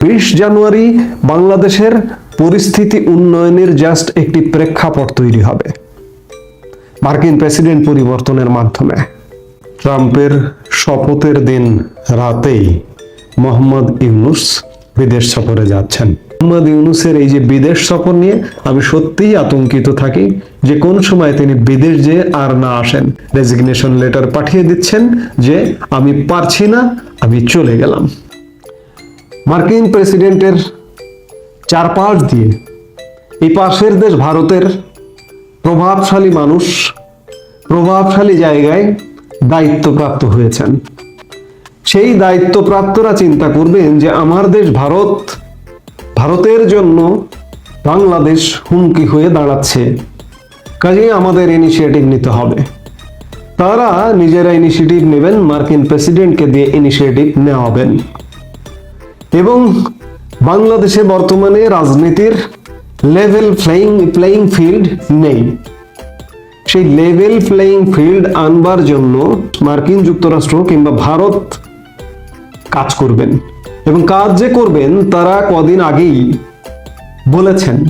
বিশ জানুয়ারি বাংলাদেশের পরিস্থিতি উন্নয়নের জাস্ট একটি প্রেক্ষাপট তৈরি হবে। মার্কিন প্রেসিডেন্ট পরিবর্তনের মাধ্যমে। ট্রাম্পের শপথের দিন রাতেই মোহাম্মদ ইউনুস বিদেশ সফরে যাচ্ছেন। মোহাম্মদ ইউনুসের এই যে বিদেশ সফর নিয়ে আমি সত্যিই আতঙ্কিত থাকি যে কোন সময় তিনি বিদেশ যে আর না আসেন। রেজিগনেশন লেটার পাঠিয়ে দিচ্ছেন যে, আমি পারছি না, আমি চলে গেলাম। মার্কিন প্রেসিডেন্টের চারপাশ দিয়ে এই পাশের দেশ ভারতের প্রভাবশালী মানুষ, প্রভাবশালী জায়গায় দায়িত্বপ্রাপ্ত হয়েছেন। সেই দায়িত্বপ্রাপ্তরা চিন্তা করবেন যে আমার দেশ ভারত, ভারতের জন্য বাংলাদেশ হুমকি হয়ে দাঁড়াচ্ছে। কাজেই আমাদের ইনিশিয়েটিভ নিতে হবে। তারা নিজেরা ইনিশিয়েটিভ নেবেন, মার্কিন প্রেসিডেন্টকে দিয়ে ইনিশিয়েটিভ নেওয়াবেন। এবং বাংলাদেশে বর্তমানে রাজনীতির লেভেল প্লেইং প্লেইং ফিল্ড নেই। সেই লেভেল প্লেইং ফিল্ড আনবার জন্য মার্কিন যুক্তরাষ্ট্র কিংবা ভারত কাজ করবেন এবং কাজ যে করবেন তারা কদিন আগেই বলেছেন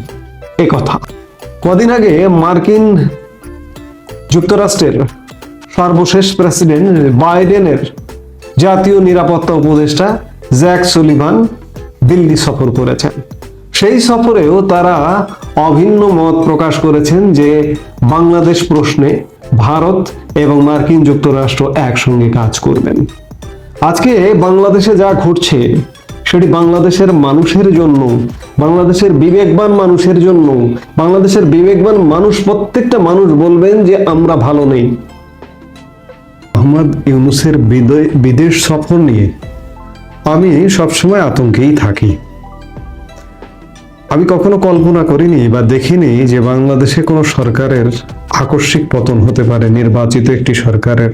এ কথা। কদিন আগে মার্কিন যুক্তরাষ্ট্রের সর্বশেষ প্রেসিডেন্ট বাইডেনের জাতীয় নিরাপত্তা উপদেষ্টা জ্যাক সুলিভান দিল্লি সফর করেছেন। সেই সফরেও তারা অভিন্ন মত প্রকাশ করেছেন যে বাংলাদেশ প্রশ্নে ভারত এবং মার্কিন যুক্তরাষ্ট্র একসঙ্গে কাজ করবেন। আজকে বাংলাদেশে যা ঘটছে, সেটি বাংলাদেশের মানুষের জন্য, বাংলাদেশের বিবেকবান মানুষের জন্য, বাংলাদেশের বিবেকবান মানুষ, প্রত্যেকটা মানুষ বলবেন যে আমরা ভালো নেই। মোহাম্মদ ইউনুসের বিদে- বিদেশ সফর নিয়ে আমি সবসময় আতঙ্কেই থাকি। আমি কখনো কল্পনা করিনি বা দেখিনি যে বাংলাদেশে কোনো সরকারের আকস্মিক পতন হতে পারে, নির্বাচিত একটি সরকারের।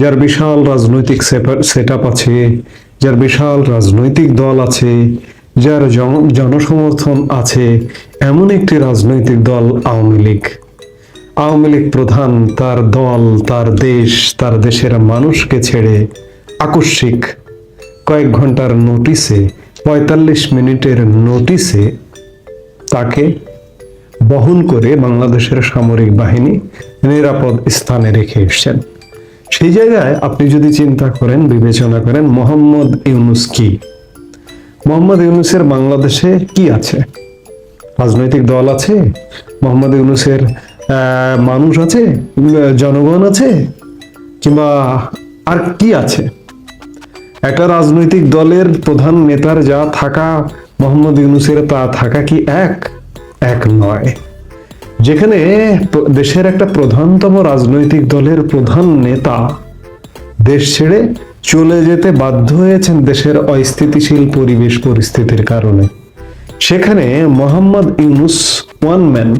যার বিশাল রাজনৈতিক সেট আপ আছে, যার বিশাল রাজনৈতিক দল আছে, যার জন- জনসমর্থন আছে, এমন একটি রাজনৈতিক দল আওয়ামী লীগ। আওয়ামী লীগ প্রধান, তার দল, তার দেশ, তার দেশের মানুষকে ছেড়ে আকস্মিক কয়েক ঘণ্টার নোটিসে পঁয়তাল্লিশ মিনিটের নোটিসে তাকে বহন করে বাংলাদেশের সামরিক বাহিনী নিরাপদ স্থানে রেখে এসছেন। সেই জায়গায় আপনি যদি চিন্তা করেন, বিবেচনা করেন, মোহাম্মদ ইউনুস কি? মোহাম্মদ ইউনুসের বাংলাদেশে কি আছে? রাজনৈতিক দল আছে? মোহাম্মদ ইউনুসের মানুষ আছে? জনগণ আছে? কিংবা আর কি আছে? একটা রাজনৈতিক দলের প্রধান নেতার যা থাকা, মোহাম্মদ ইউনুসের তা থাকা কি এক? এক নয়। যেখানে দেশের একটা প্রধানতম রাজনৈতিক দলের প্রধান নেতা দেশ ছেড়ে চলে যেতে বাধ্য হয়েছেন দেশের অস্থিতিশীল পরিবেশ পরিস্থিতির কারণে। সেখানে মোহাম্মদ ইউনুস ওয়ান ম্যান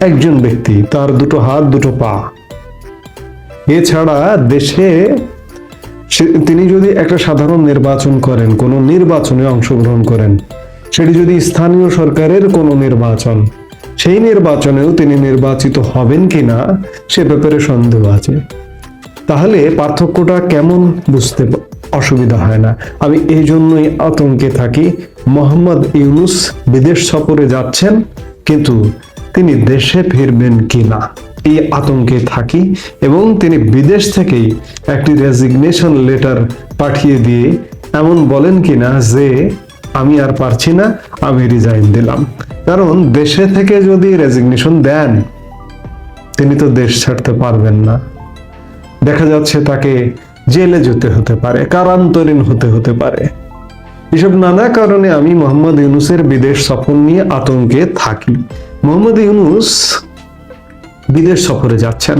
একজন ব্যক্তি, তার দুটো হাত, দুটো পা। এছাড়া দেশে তিনি যদি একটা সাধারণ নির্বাচন করেন, কোনো নির্বাচনে অংশগ্রহণ করেন, সেটি যদি স্থানীয় সরকারের কোনো নির্বাচন, সেই নির্বাচনেও তিনি নির্বাচিত হবেন কিনা সে ব্যাপারে সন্দেহ আছে। তাহলে পার্থক্যটা কেমন বুঝতে অসুবিধা হয় না। আমি এই জন্যই আতঙ্কে থাকি, মোহাম্মদ ইউনুস বিদেশ সফরে যাচ্ছেন, কিন্তু তিনি দেশে ফিরবেন কিনা এই আতঙ্কে থাকি এবং তিনি বিদেশ থেকেই একটি রেজিগনেশন লেটার পাঠিয়ে দিয়ে এমন বলেন কিনা যে, আমি আর পারছি না, আমি রিজাইন দিলাম। কারণ দেশে থেকে যদি রেজিগনেশন দেন, তিনি তো দেশ ছাড়তে পারবেন না। দেখা যাচ্ছে তাকে জেলে যেতে হতে পারে, কারান্তরীণ হতে হতে পারে। এসব নানা কারণে আমি মোহাম্মদ ইউনুসের বিদেশ সফর নিয়ে আতঙ্কে থাকি। মোহাম্মদ ইউনুস বিদেশ সফরে যাচ্ছেন।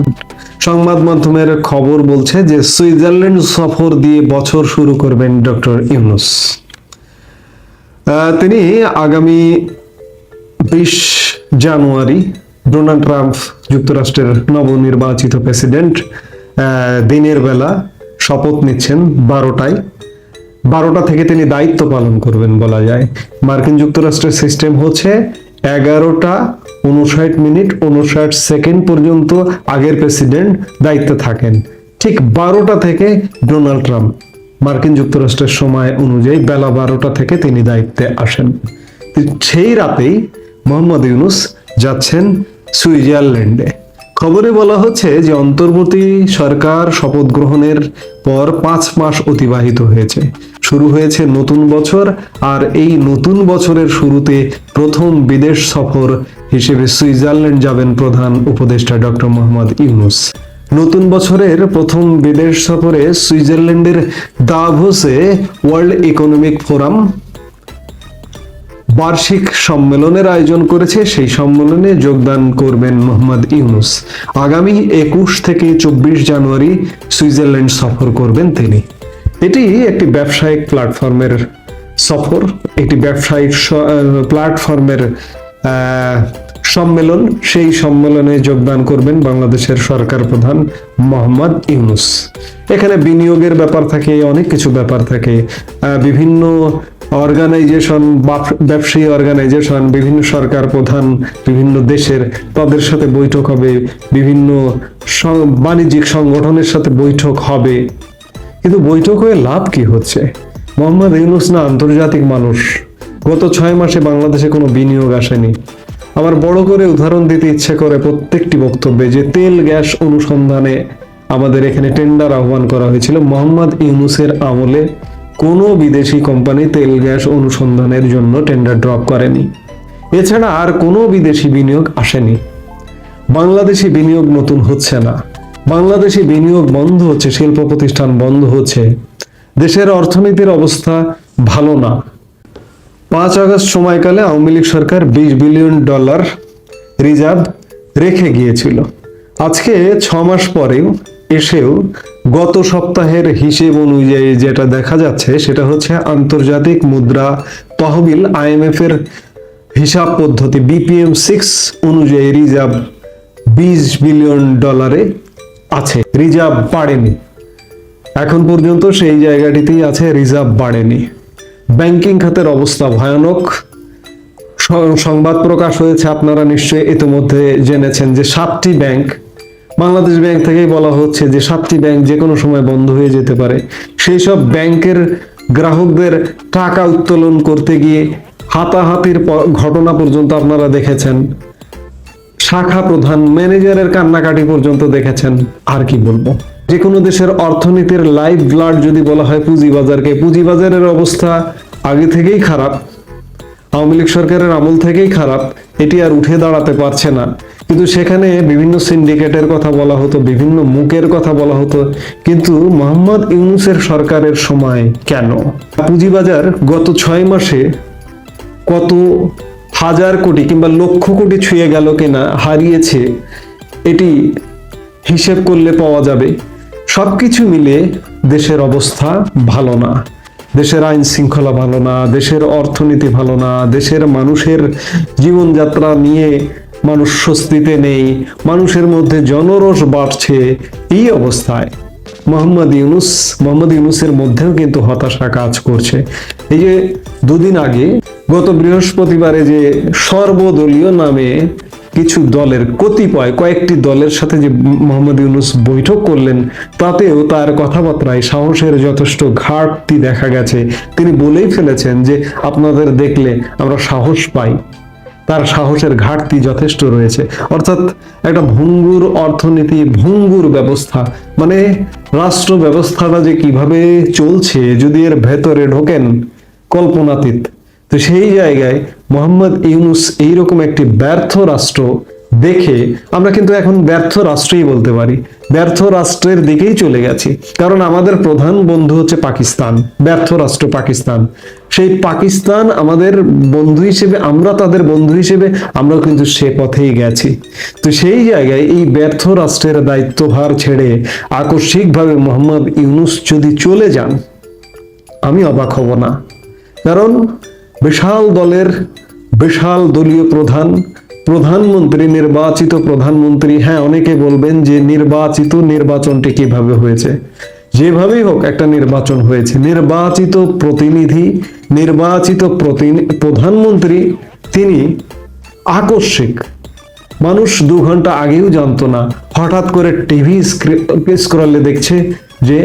সংবাদ মাধ্যমের খবর বলছে যে, সুইজারল্যান্ড সফর দিয়ে বছর শুরু করবেন ডক্টর ইউনুস। তিনি আগামী বিশ জানুয়ারি ডোনাল্ড ট্রাম্প যুক্তরাষ্ট্রের নবনির্বাচিত প্রেসিডেন্ট দিনের বেলা শপথ নিচ্ছেন বারোটায়। বারোটা থেকে তিনি দায়িত্ব পালন করবেন বলা যায়। মার্কিন যুক্তরাষ্ট্রের সিস্টেম হচ্ছে এগারোটা উনষাট মিনিট, উনষাট সেকেন্ড পর্যন্ত আগের প্রেসিডেন্ট দায়িত্বে থাকেন। ঠিক বারোটা থেকে ডোনাল্ড ট্রাম্প। মার্কিন যুক্তরাষ্ট্রের সময় অনুযায়ী বেলা বারোটা থেকে তিনি দায়িত্বে আসেন। সেই রাতেই মোহাম্মদ ইউনুস যাচ্ছেন সুইজারল্যান্ডে। খবরে বলা হচ্ছে যে অন্তর্বর্তী সরকার শপথ গ্রহণের পর পাঁচ মাস অতিবাহিত হয়েছে। শুরু হয়েছে নতুন বছর, আর এই নতুন বছরের শুরুতে প্রথম বিদেশ সফর হিসেবে সুইজারল্যান্ড যাবেন প্রধান উপদেষ্টা ডক্টর মোহাম্মদ ইউনুস। নতুন বছরের প্রথম বিদেশ সফরে সুইজারল্যান্ডের দাভোসে ওয়ার্ল্ড ইকোনমিক ফোরাম বার্ষিক সম্মেলনের আয়োজন করেছে। সেই সম্মেলনে যোগদান করবেন মোহাম্মদ ইউনুস। আগামী একুশ থেকে চব্বিশ জানুয়ারি সুইজারল্যান্ড সফর করবেন তিনি। এটি একটি ব্যবসায়িক প্ল্যাটফর্মের সফর। একটি ব্যবসায়িক প্ল্যাটফর্মের সম্মেলন, সেই সম্মেলনে যোগদান করবেন বাংলাদেশের সরকার প্রধান মোহাম্মদ ইউনুস। এখানে বিনিয়োগের ব্যাপার থাকে, অনেক কিছু ব্যাপার থাকে। বিভিন্ন অর্গানাইজেশন ব্যবসায়ী অর্গানাইজেশন বিভিন্ন সরকার প্রধান, বিভিন্ন দেশের, তাদের সাথে বৈঠক হবে। বিভিন্ন বাণিজ্যিক সংগঠনের সাথে বৈঠক হবে। কিন্তু বৈঠক হয়ে লাভ কি হচ্ছে? মোহাম্মদ ইউনুস না আন্তর্জাতিক মানুষ? গত ছয় মাসে বাংলাদেশে কোনো বিনিয়োগ আসেনি। আমার বড় করে উদাহরণ দিতে ইচ্ছে করে প্রত্যেকটি বক্তব্যে যে তেল গ্যাস অনুসন্ধানে আমাদের এখানে টেন্ডার আহ্বান করা হয়েছিল, মোহাম্মদ ইউনুসের আমলে কোনো বিদেশি কোম্পানি তেল গ্যাস অনুসন্ধানের জন্য টেন্ডার ড্রপ করেনি। এছাড়া আর কোনো বিদেশি বিনিয়োগ আসেনি। বাংলাদেশি বিনিয়োগ নতুন হচ্ছে না। বাংলাদেশি বিনিয়োগ বন্ধ হচ্ছে, শিল্প প্রতিষ্ঠান বন্ধ হচ্ছে। দেশের অর্থনীতির অবস্থা ভালো না। পাঁচ আগস্ট সময়কালে আওয়ামী লীগ সরকার বিশ বিলিয়ন ডলার রিজার্ভ রেখে গিয়েছিল। আজকে ছ মাস পরেও এসেও গত সপ্তাহের হিসেব অনুযায়ী যেটা দেখা যাচ্ছে সেটা হচ্ছে আন্তর্জাতিক মুদ্রা তহবিল আইএমএফ এর হিসাব পদ্ধতি বিপিএম সিক্স অনুযায়ী রিজার্ভ বিশ বিলিয়ন ডলারে আছে। রিজার্ভ বাড়েনি। এখন পর্যন্ত সেই জায়গাটিতেই আছে রিজার্ভ বাড়েনি। ব্যাংকিং খাতের অবস্থা ভয়ানক। সংবাদ প্রকাশ হয়েছে, আপনারা নিশ্চয়ই ইতিমধ্যে জেনেছেন যে সাতটি ব্যাংক, বাংলাদেশ ব্যাংক থেকেই বলা হচ্ছে যে সাতটি ব্যাংক যে কোনো সময় বন্ধ হয়ে যেতে পারে। সেই সব ব্যাংকের গ্রাহকদের টাকা উত্তোলন করতে গিয়ে হাতাহাতির ঘটনা পর্যন্ত আপনারা দেখেছেন। শাখা প্রধান ম্যানেজারের কান্নাকাটি পর্যন্ত দেখেছেন। আর কি বলব? যে কোনো দেশের অর্থনীতির লাইফ ব্লাড যদি বলা হয় পুঁজিবাজারকে, পুঁজিবাজারের অবস্থা আগে থেকেই খারাপ। আওয়ামী লীগ সরকারের আমল থেকেই খারাপ। এটি আর উঠে দাঁড়াতে পারছে না। কিন্তু সেখানে বিভিন্ন সিন্ডিকেটের কথা বলা হতো, বিভিন্ন মুখের কথা বলা হতো। কিন্তু মোহাম্মদ ইউনুসের সরকারের সময় কেন? পুঁজিবাজার গত ছয় মাসে কত হাজার কোটি কিংবা লক্ষ কোটি ছুঁয়ে গেল কিনা, হারিয়েছে, এটি হিসেব করলে পাওয়া যাবে। সবকিছু মিলে দেশের অবস্থা ভালো না। দেশের আইন শৃঙ্খলা ভালো না, দেশের অর্থনীতি ভালো না, দেশের মানুষের জীবনযাত্রা নিয়ে মানুষ স্বস্তিতে নেই, মানুষের মধ্যে জনরস বাড়ছে এই অবস্থায়। মোহাম্মদ ইউনুস, মোহাম্মদ ইউনুসের মধ্যেও কিন্তু হতাশা কাজ করছে। এই যে দুদিন আগে গত বৃহস্পতিবারে যে সর্বদলীয় নামে কিছু দলের কতিপয় কয়েকটি দলের সাথে যে মোহাম্মদ ইউনুস বৈঠক করলেন, তাতেও তার কথাবার্তায় সাহসের যথেষ্ট ঘাটতি দেখা গেছে। তিনি বলেই ফেলেছেন যে, আপনাদের দেখলে আমরা সাহস পাই। তার সাহসের ঘাটতি যথেষ্ট রয়েছে। অর্থাৎ একটা ভঙ্গুর অর্থনীতি, ভঙ্গুর ব্যবস্থা মানে রাষ্ট্র ব্যবস্থাটা যে কীভাবে চলছে, যদি এর ভেতরে ঢোকেন কল্পনাতীত। তো সেই জায়গায় মোহাম্মদ ইউনুস এইরকম একটি ব্যর্থ রাষ্ট্র দেখে আমরা কিন্তু এখন ব্যর্থ রাষ্ট্রই বলতে পারি। ব্যর্থ রাষ্ট্রের দিকেই চলে গেছি। কারণ আমাদের প্রধান বন্ধু হচ্ছে পাকিস্তান, ব্যর্থ রাষ্ট্র পাকিস্তান। সেই পাকিস্তান আমাদের বন্ধু হিসেবে, আমরা তাদের বন্ধু হিসেবে, আমরাও কিন্তু সে পথেই গেছি। তো সেই জায়গায় এই ব্যর্থ রাষ্ট্রের দায়িত্বভার ছেড়ে আকস্মিকভাবে মোহাম্মদ ইউনুস যদি চলে যান, আমি অবাক হব না। কারণ বিশাল দলের বিশাল দলীয় প্রধান, প্রধানমন্ত্রী, নির্বাচিত প্রধানমন্ত্রী হ্যাঁ অনেকে বলবেন যে নির্বাচিত নির্বাচনটি কীভাবে হয়েছে? যেভাবেই হোক একটা নির্বাচন হয়েছে। নির্বাচিত প্রতিনিধি, নির্বাচিত প্রধানমন্ত্রী, তিনি আকস্মিক। মানুষ দু ঘণ্টা আগেও জানতো না। হঠাৎ করে টিভি স্ক্রলে দেখছে যে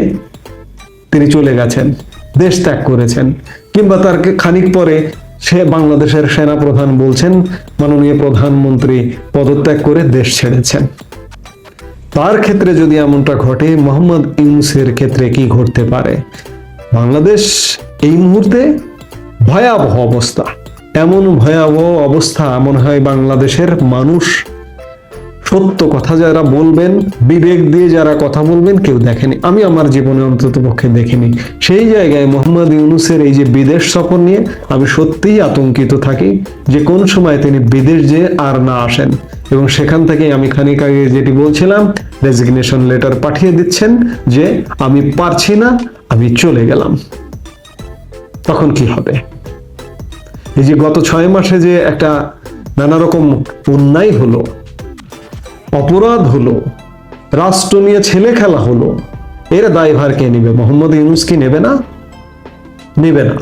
তিনি চলে গেছেন, দেশ ত্যাগ করেছেন। কিংবা তার খানিক পরে সে বাংলাদেশের সেনা প্রধান বলছেন, মাননীয় প্রধানমন্ত্রী পদত্যাগ করে দেশ ছেড়েছেন। তার ক্ষেত্রে যদি এমনটা ঘটে, মোহাম্মদ ইউনুসের ক্ষেত্রে কি ঘটতে পারে? বাংলাদেশ এই মুহূর্তে ভয়াবহ অবস্থা। এমন ভয়াবহ অবস্থা মনে হয় বাংলাদেশের মানুষ সত্য কথা যারা বলবেন, বিবেক দিয়ে যারা কথা বলবেন, কেউ দেখেনি। আমি আমার জীবনে অন্তত পক্ষে দেখিনি। সেই জায়গায় মোহাম্মদ ইউনুসের এই যে বিদেশ সফর নিয়ে আমি সত্যিই আতঙ্কিত থাকি যে কোন সময় তিনি বিদেশ যে আর না আসেন। এবং সেখান থেকে আমি খানিক আগে যেটি বলছিলাম রেজিগনেশন লেটার পাঠিয়ে দিচ্ছেন যে আমি পারছি না, আমি চলে গেলাম। তখন কি হবে? এই যে গত ছয় মাসে যে একটা নানা রকম অন্যায় হলো অপরাধ হলো, রাষ্ট্র নিয়ে ছেলে খেলা হলো, এর দায়ভার কে নেবে? মোহাম্মদ ইউনুস কি নেবে না? নেবে না।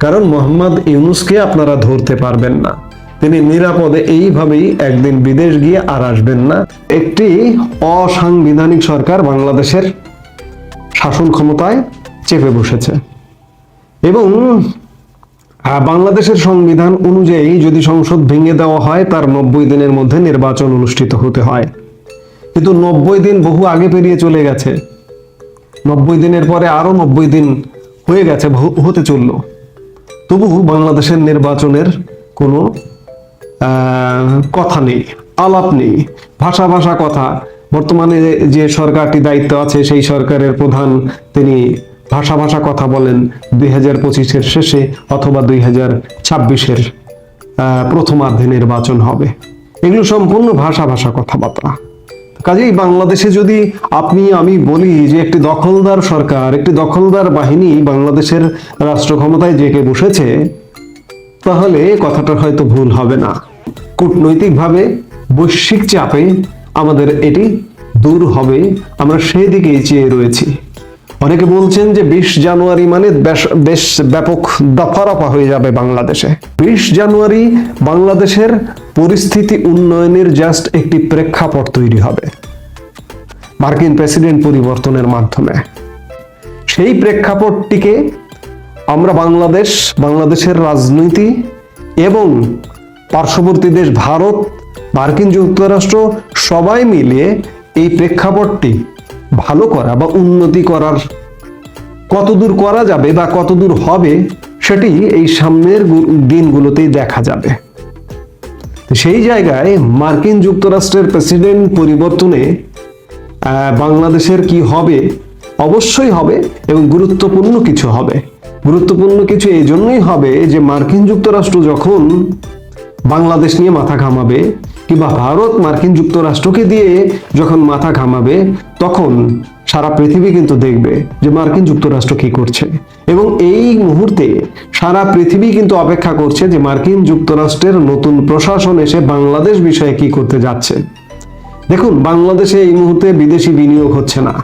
কারণ মোহাম্মদ ইউনুসকে আপনারা ধরতে পারবেন না। তিনি নিরাপদে এইভাবেই একদিন বিদেশ গিয়ে আর আসবেন না। একটি অসাংবিধানিক সরকার বাংলাদেশের শাসন ক্ষমতায় চেপে বসেছে। এবং বাংলাদেশের সংবিধান অনুযায়ী যদি সংসদ ভেঙে দেওয়া হয়, তার নব্বই দিনের মধ্যে নির্বাচন অনুষ্ঠিত হতে হয়। কিন্তু নব্বই দিন বহু আগে পেরিয়ে চলে গেছে। নব্বই দিনের পরে আরও নব্বই দিন হয়ে গেছে হতে চলল। তবু বাংলাদেশের নির্বাচনের কোনো কথা নেই, আলাপ নেই, ভাষা ভাষা কথা। বর্তমানে যে সরকারটি দায়িত্ব আছে, সেই সরকারের প্রধান তিনি ভাষা ভাষা কথা বলেন দুই হাজার পঁচিশের শেষে অথবা দুই হাজার ছাব্বিশের প্রথমার্ধে নির্বাচন হবে। এগুলো সম্পূর্ণ ভাষা ভাষা কথাবার্তা। কাজেই বাংলাদেশে যদি আপনি, আমি বলি যে একটি দখলদার সরকার, একটি দখলদার বাহিনী বাংলাদেশের রাষ্ট্র ক্ষমতায় জেকে বসেছে, তাহলে কথাটা হয়তো ভুল হবে না। কূটনৈতিকভাবে বৈশ্বিক চাপে আমাদের এটি দূর হবে, আমরা সেই দিকেই চেয়ে রয়েছি। অনেকে বলছেন যে বিশ জানুয়ারি মানে বেশ ব্যাপক দফারফা হয়ে যাবে বাংলাদেশে। বিশ জানুয়ারি বাংলাদেশের পরিস্থিতি উন্নয়নের জাস্ট একটি প্রেক্ষাপট তৈরি হবে। মার্কিন প্রেসিডেন্ট পরিবর্তনের মাধ্যমে। সেই প্রেক্ষাপটটিকে আমরা বাংলাদেশ, বাংলাদেশের রাজনীতি এবং পার্শ্ববর্তী দেশ ভারত, মার্কিন যুক্তরাষ্ট্র সবাই মিলিয়ে এই প্রেক্ষাপটটি ভালো করা বা উন্নতি করার কতদূর করা যাবে বা কতদূর হবে, সেটি এই সামনের দিনগুলোতেই দেখা যাবে। সেই জায়গায় মার্কিন যুক্তরাষ্ট্রের প্রেসিডেন্ট পরিবর্তনে বাংলাদেশের কি হবে? অবশ্যই হবে এবং গুরুত্বপূর্ণ কিছু হবে। গুরুত্বপূর্ণ কিছু এই জন্যই হবে যে মার্কিন যুক্তরাষ্ট্র যখন বাংলাদেশ নিয়ে মাথা ঘামাবে কিংবা ভারত মার্কিন যুক্তরাষ্ট্রকে দিয়ে যখন মাথা ঘামাবে, তখন সারা পৃথিবী কিন্তু দেখবে যে মার্কিন যুক্তরাষ্ট্র কি করছে। এবং এই মুহূর্তে সারা পৃথিবী কিন্তু অপেক্ষা করছে যে মার্কিন যুক্তরাষ্ট্রের নতুন প্রশাসন এসে বাংলাদেশ বিষয়ে কি করতে যাচ্ছে। দেখুন, বাংলাদেশে এই মুহূর্তে বিদেশি বিনিয়োগ হচ্ছে না।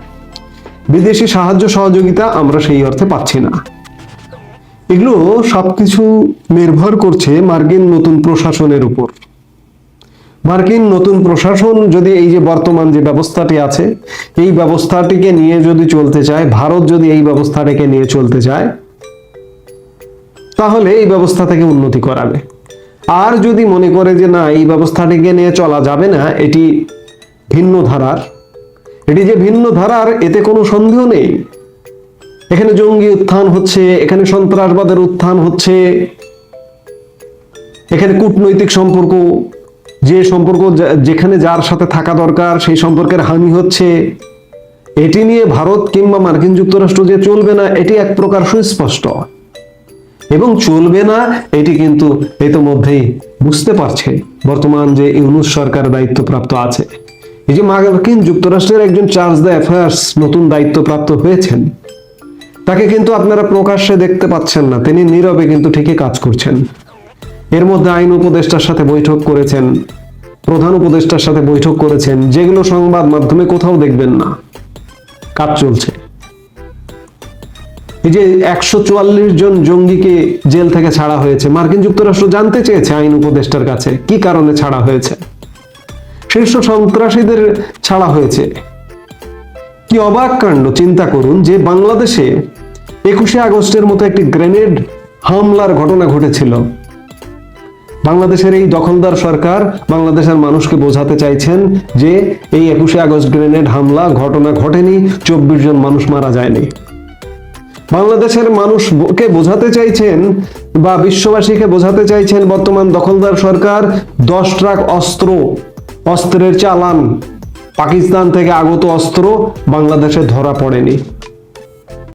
বিদেশি সাহায্য সহযোগিতা আমরা সেই অর্থে পাচ্ছি না। এগুলো সবকিছু নির্ভর করছে মার্কিন নতুন প্রশাসনের উপর। মার্কিন নতুন প্রশাসন যদি এই যে বর্তমান যে ব্যবস্থাটি আছে, এই ব্যবস্থাটিকে নিয়ে যদি চলতে চায়, ভারত যদি এই ব্যবস্থাটিকে নিয়ে চলতে চায়, তাহলে এই ব্যবস্থা থেকে উন্নতি করাবে। আর যদি মনে করে যে না, এই ব্যবস্থাটিকে নিয়ে চলা যাবে না, এটি ভিন্ন ধারার। এটি যে ভিন্ন ধারার, এতে কোনো সন্দেহ নেই। এখানে জঙ্গি উত্থান হচ্ছে, এখানে সন্ত্রাসবাদের উত্থান হচ্ছে, এখানে কূটনৈতিক সম্পর্ক যে সম্পর্ক যেখানে যার সাথে থাকা দরকার, সেই সম্পর্কের হানি হচ্ছে। এটি নিয়ে ভারত কিংবা মার্কিন যুক্তরাষ্ট্র যে চলবে না, এটি এক প্রকার সুস্পষ্ট। এবং চলবে না, এটি কিন্তু ইতোমধ্যেই বুঝতে পারছে বর্তমান যে ইউনুস সরকার দায়িত্বপ্রাপ্ত আছে। এই যে মার্কিন যুক্তরাষ্ট্রের একজন চার্জ দ্য অ্যাফেয়ার্স নতুন দায়িত্বপ্রাপ্ত হয়েছেন, তাকে কিন্তু আপনারা প্রকাশ্যে দেখতে পাচ্ছেন না, তিনি নীরবে কিন্তু ঠিকই কাজ করছেন। এর মধ্যে আইন উপদেষ্টার সাথে বৈঠক করেছেন, প্রধান উপদেষ্টার সাথে বৈঠক করেছেন, যেগুলো সংবাদ মাধ্যমে কোথাও দেখবেন না। কাজ চলছে। এই যে একশো চুয়াল্লিশ জন জঙ্গিকে জেল থেকে ছাড়া হয়েছে, মার্কিন যুক্তরাষ্ট্র জানতে চেয়েছে আইন উপদেষ্টার কাছে, কি কারণে ছাড়া হয়েছে? শীর্ষ সন্ত্রাসীদের ছাড়া হয়েছে। কি অবাক কাণ্ড, চিন্তা করুন যে বাংলাদেশে একুশে আগস্টের মতো একটি গ্রেনেড হামলার ঘটনা ঘটেছিল। বাংলাদেশের এই দখলদার সরকার বাংলাদেশের মানুষকে বোঝাতে চাইছেন যে এই একুশে আগস্ট গ্রেনেড হামলা, ঘটনা ঘটেনি, চব্বিশ জন মানুষ মারা যায়নি। বাংলাদেশের মানুষকে বোঝাতে চাইছেন বা বিশ্ববাসীকে বোঝাতে চাইছেন বর্তমান দখলদার সরকার দশ ট্রাক অস্ত্র, অস্ত্রের চালান। পাকিস্তান থেকে আগত অস্ত্র বাংলাদেশে ধরা পড়েনি।